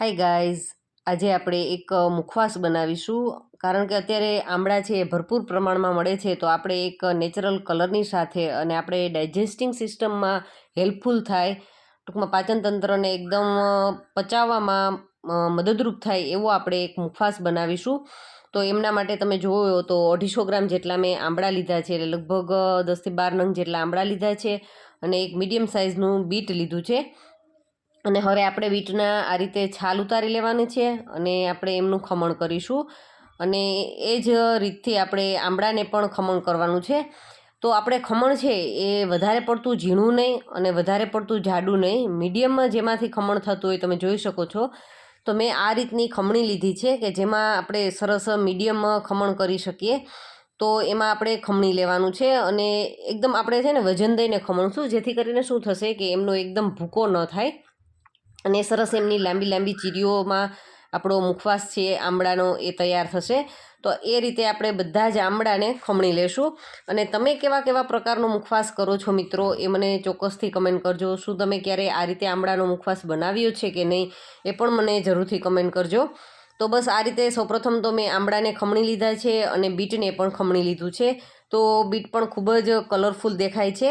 Hi guys આજે આપણે એક મુખવાસ બનાવીશું. કારણ કે અત્યારે આમળા છે એ ભરપૂર પ્રમાણમાં મળે છે, તો આપણે એક નેચરલ કલરની સાથે અને આપણે ડાયજેસ્ટિંગ સિસ્ટમમાં હેલ્પફુલ થાય. ટૂંકમાં પાચન તંત્રને એકદમ પચાવવામાં મદદરૂપ થાય એવો આપણે એક મુખવાસ બનાવીશું. તો એમના માટે તમે જોયો તો અઢીસો ગ્રામ જેટલા મેં આંબળા લીધા છે, એટલે લગભગ દસથી બાર નંગ જેટલા આંબળા લીધા છે અને એક મીડિયમ સાઇઝનું બીટ લીધું છે. અને હવે આપણે બીટના આ રીતે છાલ ઉતારી લેવાની છે અને આપણે એમનું ખમણ કરીશું. અને એ જ રીતથી આપણે આંબળાને પણ ખમણ કરવાનું છે. તો આપણે ખમણ છે એ વધારે પડતું ઝીણું નહીં અને વધારે પડતું જાડું નહીં. મીડિયમમાં જેમાંથી ખમણ થતું હોય તમે જોઈ શકો છો. તો મેં આ રીતની ખમણી લીધી છે કે જેમાં આપણે સરસ મીડિયમ ખમણ કરી શકીએ. તો એમાં આપણે ખમણી લેવાનું છે અને એકદમ આપણે છે ને વજન દઈને ખમણશું, જેથી કરીને શું થશે કે એમનો એકદમ ભૂકો ન થાય. અને સરસ એમની લાંબી લાંબી ચીરીઓમાં આપણો મુખવાસ છે આંબળાનો એ તૈયાર થશે. તો એ રીતે આપણે બધા જ આંબળાને ખમણી લેશું. અને તમે કેવા કેવા પ્રકારનો મુખવાસ કરો છો મિત્રો, એ મને ચોક્કસથી કમેન્ટ કરજો. શું તમે ક્યારે આ રીતે આંબળાનો મુખવાસ બનાવ્યો છે કે નહીં, એ પણ મને જરૂરથી કમેન્ટ કરજો. તો બસ આ રીતે સૌપ્રથમ તો મેં આંબળાને ખમણી લીધા છે અને બીટને પણ ખમણી લીધું છે. તો બીટ પણ ખૂબ જ કલરફુલ દેખાય છે.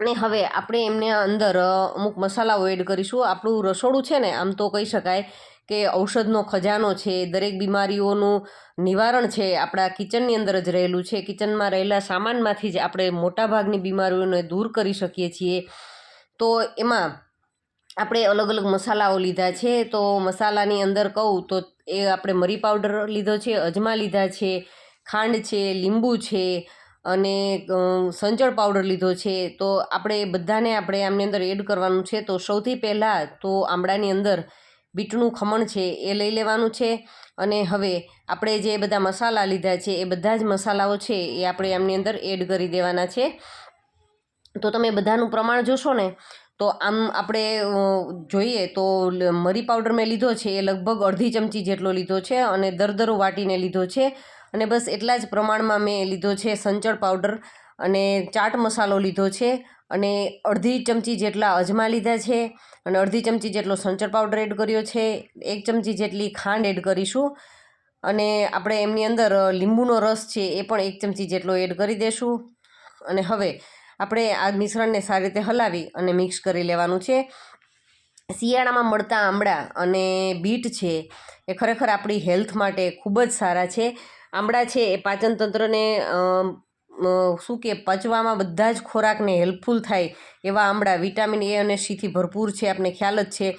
અને હવે આપણે એમને અંદર અમુક મસાલાઓ એડ કરીશું. આપણું રસોડું છે ને, આમ તો કહી શકાય કે ઔષધનો ખજાનો છે, દરેક બીમારીઓનું નિવારણ છે, આપણા કિચનની અંદર જ રહેલું છે. કિચનમાં રહેલા સામાનમાંથી જ આપણે મોટાભાગની બીમારીઓને દૂર કરી શકીએ છીએ. તો એમાં આપણે અલગ અલગ મસાલાઓ લીધા છે. તો મસાલાની અંદર કહું તો એ આપણે મરી પાવડર લીધો છે, અજમા લીધા છે, ખાંડ છે, લીંબુ છે અને સંચળ પાવડર લીધો છે, તો આપણે બધાને આપણે આમની અંદર એડ કરવાનું છે. તો સૌથી પહેલાં તો આમળાની અંદર બીટનું ખમણ છે, એ લઈ લેવાનું છે. અને હવે આપણે જે બધા મસાલા લીધા છે, એ બધા જ મસાલાઓ છે, એ આપણે આમની અંદર એડ કરી દેવાના છે. તો તમે બધાનું પ્રમાણ જોશો ને તો આમ આપણે જોઈએ તો મરી પાવડર મેં લીધો છે, એ લગભગ અડધી ચમચી જેટલો લીધો છે અને દરદરો વાટીને લીધો છે અને બસ એટલા જ પ્રમાણમાં મેં લીધો છે સંચળ પાવડર અને ચાટ મસાલો લીધો છે અને અડધી ચમચી જેટલા અજમા લીધા છે અને અડધી ચમચી જેટલો સંચળ પાવડર એડ કર્યો છે, એક ચમચી જેટલી ખાંડ એડ કરીશું અને આપણે એમની અંદર લીંબુનો રસ છે એ પણ એક ચમચી જેટલો એડ કરી દેશું અને હવે આપણે આ મિશ્રણને સારી રીતે હલાવી અને મિક્સ કરી લેવાનું છે. શિયાળામાં મળતા આમળા અને બીટ છે એ ખરેખર આપણી હેલ્થ માટે ખૂબ જ સારા છે. આમળા છે એ પાચન તંત્રને અમ, અ, શું કે પચવામાં બધા જ ખોરાકને હેલ્પફુલ થાય એવા આમળા વિટામિન એ અને સીથી ભરપૂર છે આપણે ખ્યાલ જ છે.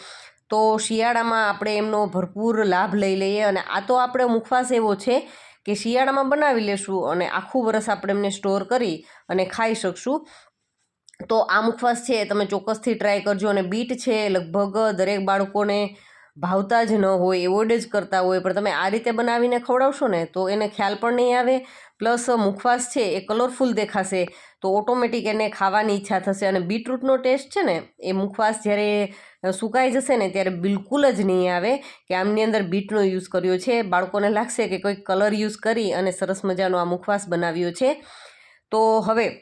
તો શિયાળામાં આપણે એમનો ભરપૂર લાભ લઈ લઈએ અને આ તો આપણે મુખવાસ એવો છે કે શિયાળામાં બનાવી લેશું અને આખું વરસ આપણે એમને સ્ટોર કરી અને ખાઈ શકશું. તો આ મુખવાસ છે તમે ચોક્કસથી ટ્રાય કરજો અને બીટ છે લગભગ દરેક બાળકોને ભાવતા જ ન હોય, એવોર્ડ જ કરતા હોય, પણ તમે આ રીતે બનાવીને ખવડાવશો ને, તો એને ખ્યાલ પણ નહીં આવે. પ્લસ મુખવાસ છે, એ કલરફુલ દેખાશે, તો ઓટોમેટિક એને ખાવાની ઈચ્છા થશે. અને બીટરૂટનો ટેસ્ટ છે ને, એ મુખવાસ જ્યારે સુકાઈ જશે ને, ત્યારે બિલકુલ જ નહીં આવે કે આમની અંદર બીટનો યુઝ કર્યો છે. બાળકોને લાગશે કે કોઈ કલર યુઝ કરી અને સરસ મજાનો આ મુખવાસ બનાવ્યો છે. તો હવે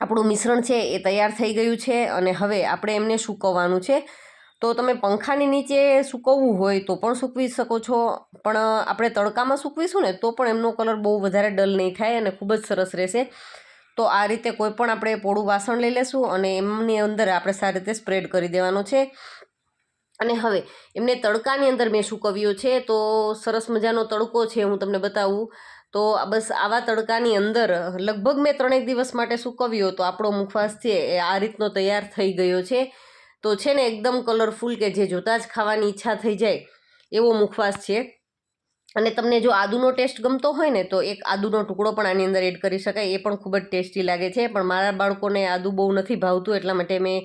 આપણું મિશ્રણ છે, એ તૈયાર થઈ ગયું છે. અને હવે આપણે એમને સૂકવવાનું છે. તો તમે પંખાની નીચે સૂકવવું હોય તો પણ સૂકવી શકો છો. પણ આપણે તડકામાં સૂકવીશું ને તો પણ એમનો કલર બહુ વધારે ડલ નહીં થાય અને ખૂબ જ સરસ રહેશે. તો આ રીતે કોઈ પણ આપણે પોળું વાસણ લઈ લેશું અને એમની અંદર આપણે સારી રીતે સ્પ્રેડ કરી દેવાનો છે. અને હવે, એમને તડકાની અંદર મેં સૂકવ્યો છે તો સરસ મજાનો તડકો છે હું તમને બતાવું. તો બસ આવા તડકાની અંદર લગભગ મેં ત્રણેક દિવસ માટે સૂકવ્યો તો આપણો મુખવાસ છે એ આ રીતનો તૈયાર થઈ ગયો છે. તો છે ને એકદમ કલરફુલ કે જે જોતાં જ ખાવાની ઈચ્છા થઈ જાય, એવો મુખવાસ છે. અને તમને જો આદુનો ટેસ્ટ ગમતો હોય ને, તો એક આદુનો ટુકડો પણ આની અંદર એડ કરી શકાય. એ પણ ખૂબ જ ટેસ્ટી લાગે છે. પણ મારા બાળકોને આદુ બહુ નથી ભાવતું, એટલા માટે મેં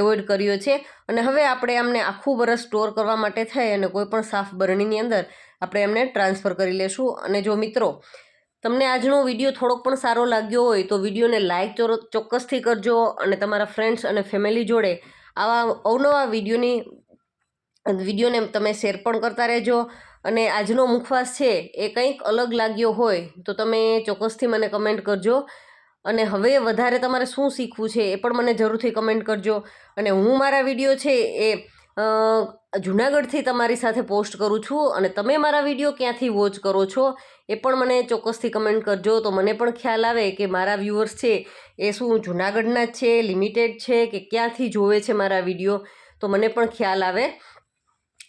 એવોઇડ કર્યો છે. અને હવે આપણે આમને આખું વરસ સ્ટોર કરવા માટે થઈ અને કોઈપણ સાફ બરણીની અંદર આપણે એમને ટ્રાન્સફર કરી લેશું. અને જો મિત્રો, તમને આજનો વીડિયો થોડોક પણ સારો લાગ્યો હોય, તો વિડીયોને લાઇક ચોક્કસથી કરજો. અને તમારા ફ્રેન્ડ્સ અને ફેમિલી જોડે આવા અવનવા વિડીયોની, વિડીયોને તમે શેર પણ કરતા રહેજો. અને આજનો મુખવાસ છે, એ કંઈક અલગ લાગ્યો હોય, તો તમે ચોક્કસથી મને કમેન્ટ કરજો. અને હવે વધારે તમારે શું શીખવું છે, એ પણ મને જરૂરથી કમેન્ટ કરજો. અને હું મારા વીડિયો છે, એ જુનાગઢથી તમારી સાથે પોસ્ટ કરું છું અને તમે મારા વીડિયો ક્યાંથી વોચ કરો છો એ પણ મને ચોક્કસથી કમેન્ટ કરજો. તો મને પણ ખ્યાલ આવે કે મારા વ્યૂઅર્સ છે એ શું જુનાગઢના જ છે, લિમિટેડ છે કે ક્યાંથી જોવે છે મારા વીડિયો? તો મને પણ ખ્યાલ આવે.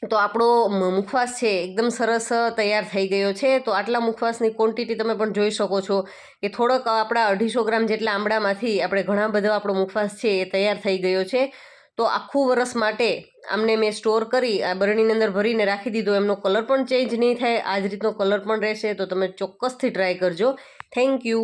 તો આપણો મુખવાસ છે એકદમ સરસ તૈયાર થઈ ગયો છે. તો આટલા મુખવાસની ક્વોન્ટિટી તમે પણ જોઈ શકો છો કે થોડોક આપણા અઢીસો ગ્રામ જેટલા આમળામાંથી આપણે ઘણા બધો આપણો મુખવાસ છે એ તૈયાર થઈ ગયો છે. તો આખું વરસ માટે આમને મેં સ્ટોર કરી, આ બરણીની અંદર ભરીને રાખી દીધો. એમનો કલર પણ ચેન્જ નહીં થાય. આ જ રીતનો કલર પણ રહેશે, તો તમે ચોક્કસથી ટ્રાય કરજો. Thank you